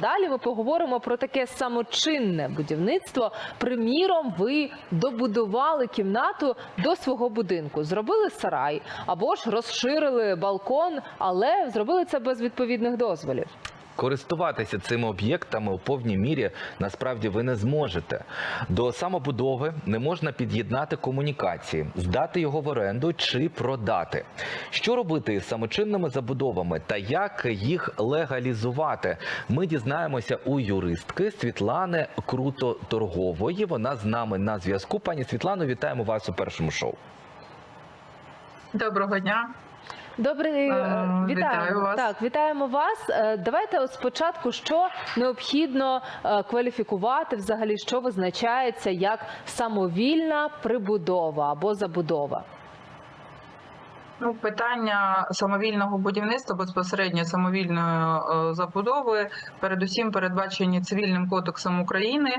Далі ми поговоримо про таке самочинне будівництво. Приміром, ви добудували кімнату до свого будинку, зробили сарай або ж розширили балкон, але зробили це без відповідних дозволів. Користуватися цими об'єктами у повній мірі насправді ви не зможете. До самобудови не можна під'єднати комунікації, здати його в оренду чи продати. Що робити із самочинними забудовами та як їх легалізувати? Ми дізнаємося у юристки Світлани Круто-Торгової. Вона з нами на зв'язку. Пані Світлано, вітаємо вас у першому шоу. Доброго дня. Добрий Е, е, вітаю вітаємо вас. Так, вітаємо вас. Е, Давайте от спочатку, що необхідно кваліфікувати, взагалі, що визначається як самовільна прибудова або забудова. Ну, питання самовільного будівництва, безпосередньо самовільної е, забудови, передусім передбачені цивільним кодексом України.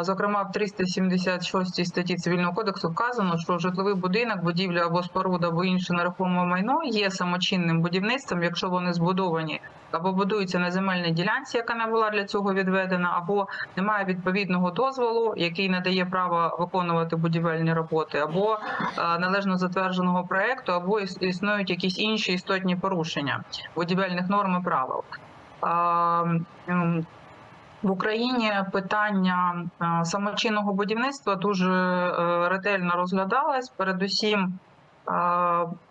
Зокрема, в 376 статті цивільного кодексу вказано, що житловий будинок, будівля або споруда, або інше нерухоме майно є самочинним будівництвом, якщо вони збудовані або будуються на земельній ділянці, яка не була для цього відведена, або немає відповідного дозволу, який надає право виконувати будівельні роботи, або е, належно затвердженого проекту, або існують якісь інші істотні порушення будівельних норм і правил. В Україні питання е, самочинного будівництва дуже е, ретельно розглядалось. Передусім, е,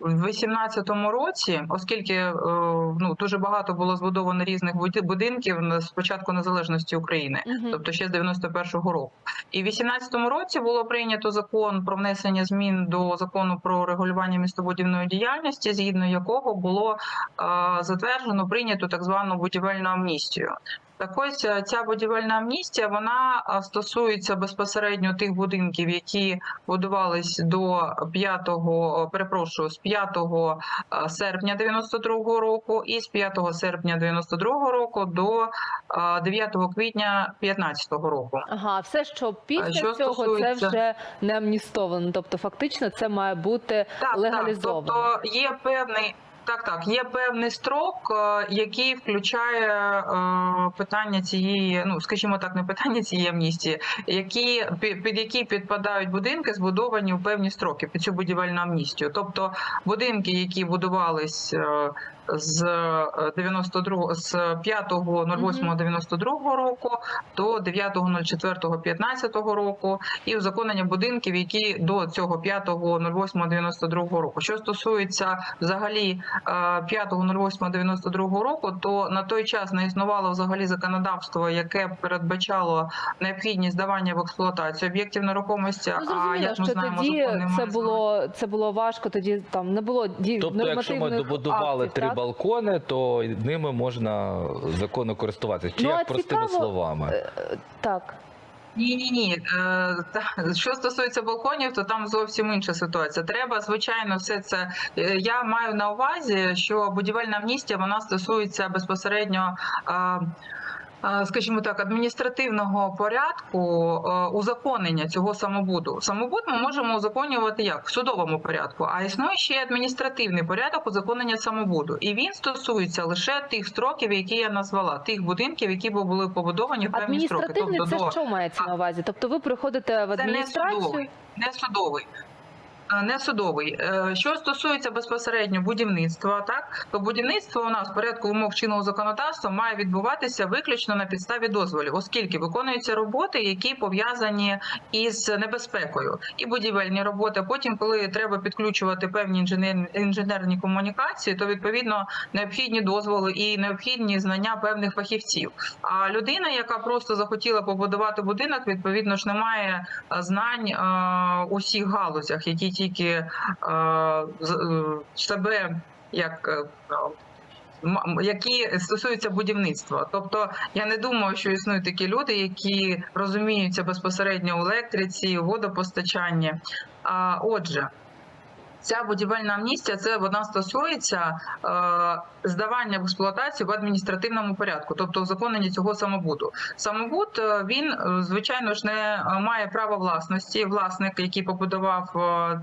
в 2018 році, оскільки е, ну дуже багато було збудовано різних будинків з початку незалежності України, тобто ще з 91-го року. І в 2018 році було прийнято закон про внесення змін до закону про регулювання містобудівної діяльності, згідно якого було е, затверджено прийнято так звану будівельну амністію. Так ось е, ця будівельна амністія вона е, стосується безпосередньо тих будинків, які будувались до 5, е, перепрошую, з 5 е, серпня 92 року і з 5 серпня 92 року до е, 9 квітня 15 року. Ага, все, що після що цього, це вже не амністовано. Тобто, фактично, це має бути Так, легалізовано. Так, тобто є певний. Так, так, є певний строк, е, який включає е, питання цієї, ну скажімо так, не питання цієї амністії, які під, які підпадають будинки, збудовані у певні строки під цю будівельну амністію. Тобто будинки, які будувались е, з е, 92 з 5.08.92 року до 9.04.15 року, і узаконення будинків, які до цього 5.08.92 року. Що стосується взагалі е, 5.08.92 року, то на той час не існувало взагалі законодавство, яке передбачало необхідність здавання в експлуатацію об'єктів нерухомості. Ну, а як ми що знаємо, тоді це було це було важко. Тоді там не було ді Тобто, якщо ми добудували три? Балкони, то ними можна законно користуватися. Чи Ну, як простими цікаво, словами? Е, Так. Ні, ні, ні. Що стосується балконів, то там зовсім інша ситуація. Треба, звичайно, все це. е, Я маю на увазі, що будівельна амністія вона стосується безпосередньо. Е, Скажімо так, адміністративного порядку е, узаконення цього самобуду. Самобуд ми можемо узаконювати як в судовому порядку, а існує ще й адміністративний порядок узаконення самобуду, і він стосується лише тих строків, які я назвала, тих будинків, які були побудовані в певні строки. Адміністративний Тобто це до що мається на увазі? Тобто ви приходите в це не судовий, не судовий. Е, Не судовий. Е, Що стосується безпосередньо будівництва, так то будівництво у нас в порядку вимог чинного законодавства має відбуватися виключно на підставі дозволів, оскільки виконуються роботи, які пов'язані із небезпекою, і будівельні роботи. Потім, коли треба підключувати певні інженер... інженерні комунікації, то відповідно необхідні дозволи і необхідні знання певних фахівців. А людина, яка просто захотіла побудувати будинок, відповідно ж не має е, знань у всіх галузях, які тільки е, е, себе як. е, Які стосуються будівництва, тобто я не думаю, що існують такі люди, які розуміються безпосередньо у електриці, у водопостачанні. А отже, Ця будівельна амністія це вона стосується е, здавання в експлуатацію в адміністративному порядку, тобто узаконення цього самобуду. Самобут е, він е, звичайно ж не е, має право власності, власник, який побудував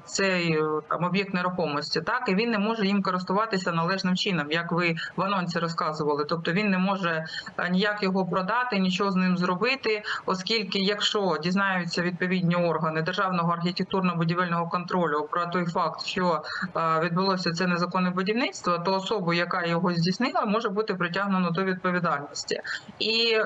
цей там об'єкт нерухомості, так і він не може їм користуватися належним чином, як ви в анонсі розказували. Тобто він не може ніяк його продати, нічого з ним зробити, оскільки, якщо дізнаються відповідні органи державного архітектурно-будівельного контролю про той факт, що е, відбулося це незаконне будівництво, то особу, яка його здійснила, може бути притягнено до відповідальності. І е,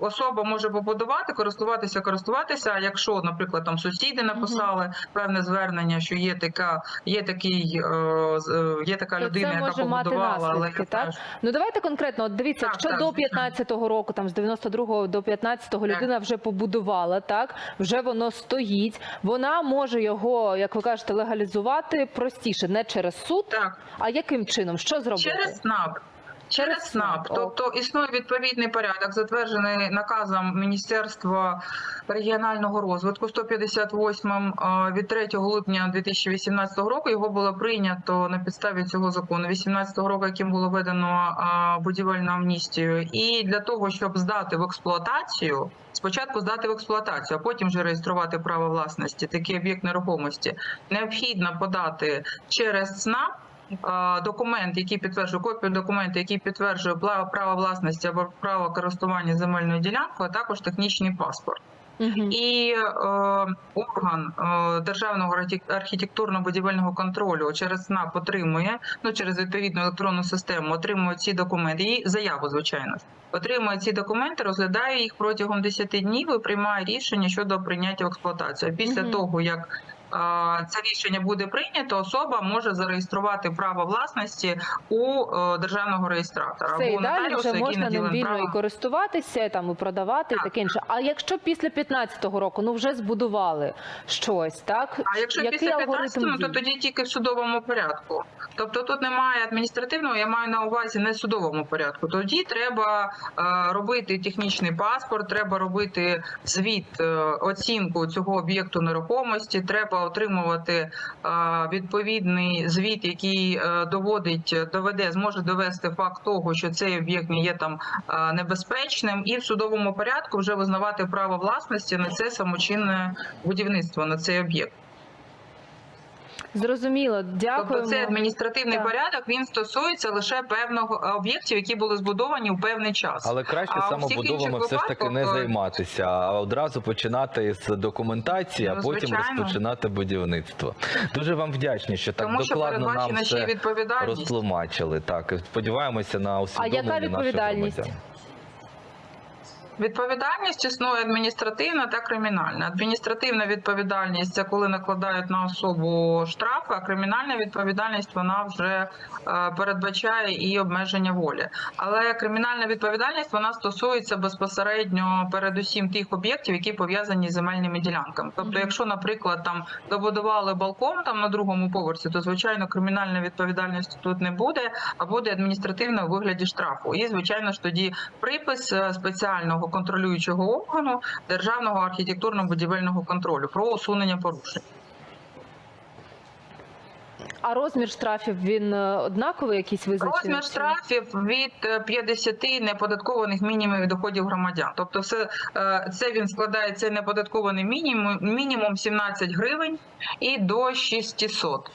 особа може побудувати, користуватися, користуватися. А якщо, наприклад, там сусіди написали певне звернення, що є така, є такий, е, е, є така людина, яка побудувала, але так? Ну давайте конкретно. От дивіться, Так, якщо так, до звичайно. 15-го року, там з 92-го до 15-го Так. людина вже побудувала, так вже воно стоїть. Вона може його, як ви кажете, легалізувати простіше, не через суд, так. а яким чином? Що зробити? Через СНАП. Через СНАП, тобто існує відповідний порядок, затверджений наказом Міністерства регіонального розвитку 158 е, від 3 липня 2018 року. Його було прийнято на підставі цього закону 18 року, яким було введено е, будівельну амністію. І для того, щоб здати в експлуатацію, спочатку здати в експлуатацію, а потім вже реєструвати право власності, такий об'єкт нерухомості, необхідно подати через СНАП документ, який підтверджує копію документу, який підтверджує право власності або право користування земельною ділянкою, а також технічний паспорт. Мгм. І е, орган е, державного архітектурно-будівельного контролю через СНАП отримує, ну через відповідну електронну систему, отримує ці документи і заяву, звичайно. Отримує ці документи, розглядає їх протягом 10 днів і приймає рішення щодо прийняття в експлуатацію. Після Мгм. того як це рішення буде прийнято, особа може зареєструвати право власності у е, державного реєстратора Все, або і далі вже можна ним вільно і користуватися, там і продавати, і таке інше. А якщо після 15-го року ну вже збудували щось, так А якщо Який після алгоритм 15 то тоді тільки в судовому порядку. Тобто тут немає адміністративного, я маю на увазі не судовому порядку. Тоді треба е, робити технічний паспорт, треба робити звіт, е, оцінку цього об'єкту нерухомості, треба отримувати е, відповідний звіт, який е, доводить, доведе, зможе довести факт того, що цей об'єкт не є там е, небезпечним, і в судовому порядку вже визнавати право власності на це самочинне будівництво, на цей об'єкт. Зрозуміло. Дякуємо. Тобто цей адміністративний Так. порядок він стосується лише певного об'єктів, які були збудовані у певний час. Але краще А самобудовами все ж таки не е, займатися, а одразу починати з документації, а Ну, потім звичайно. розпочинати будівництво. Дуже вам вдячні, що так Тому що докладно нам ще й все розтлумачили. Так, сподіваємося на усвідомлення яка відповідальність? Відповідальність існує адміністративна та кримінальна. Адміністративна відповідальність це коли накладають на особу штрафи, а кримінальна відповідальність вона вже е, передбачає і обмеження волі. Але кримінальна відповідальність вона стосується безпосередньо передусім тих об'єктів, які пов'язані з земельними ділянками. Тобто, якщо, наприклад, там добудували балкон там на другому поверсі, то звичайно кримінальна відповідальність тут не буде, а буде адміністративна у вигляді штрафу. І звичайно ж тоді припис е, спеціального контролюючого органу державного архітектурно-будівельного контролю про усунення порушень. А розмір штрафів він е, однаковий, якийсь визначений? Розмір штрафів від е, 50 неподаткованих мінімумів доходів громадян. Тобто, все е, це він складає цей неподаткований мінімум, мінімум 17 гривень і до 600.